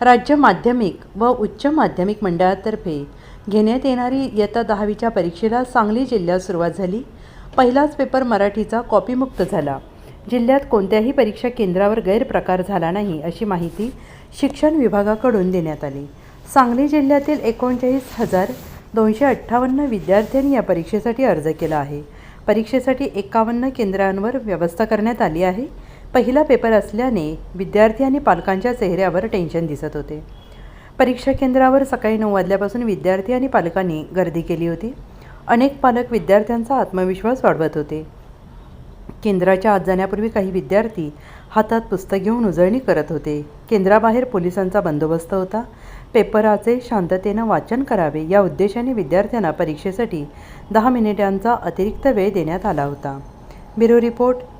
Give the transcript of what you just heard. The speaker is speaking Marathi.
राज्य माध्यमिक व उच्च माध्यमिक मंडळातर्फे घेण्यात येणारी इयत्ता दहावीच्या परीक्षेला सांगली जिल्ह्यात सुरुवात झाली. पहिलाच पेपर मराठीचा कॉपीमुक्त झाला. जिल्ह्यात कोणत्याही परीक्षा केंद्रावर गैरप्रकार झाला नाही अशी माहिती शिक्षण विभागाकडून देण्यात आली. सांगली जिल्ह्यातील एकोणचाळीस हजार दोनशे अठ्ठावन्न विद्यार्थ्यांनी या परीक्षेसाठी अर्ज केला आहे. परीक्षेसाठी एकावन्न केंद्रांवर व्यवस्था करण्यात आली आहे. पहिला पेपर असल्याने विद्यार्थी आणि पालकांच्या चेहऱ्यावर टेन्शन दिसत होते. परीक्षा केंद्रावर सकाळी नऊ वाजल्यापासून विद्यार्थी आणि पालकांनी गर्दी केली होती. अनेक पालक विद्यार्थ्यांचा आत्मविश्वास वाढवत होते. केंद्राच्या आत जाण्यापूर्वी काही विद्यार्थी हातात पुस्तक घेऊन उजळणी करत होते. केंद्राबाहेर पोलिसांचा बंदोबस्त होता. पेपराचे शांततेनं वाचन करावे या उद्देशाने विद्यार्थ्यांना परीक्षेसाठी दहा मिनिटांचा अतिरिक्त वेळ देण्यात आला होता. Bureau report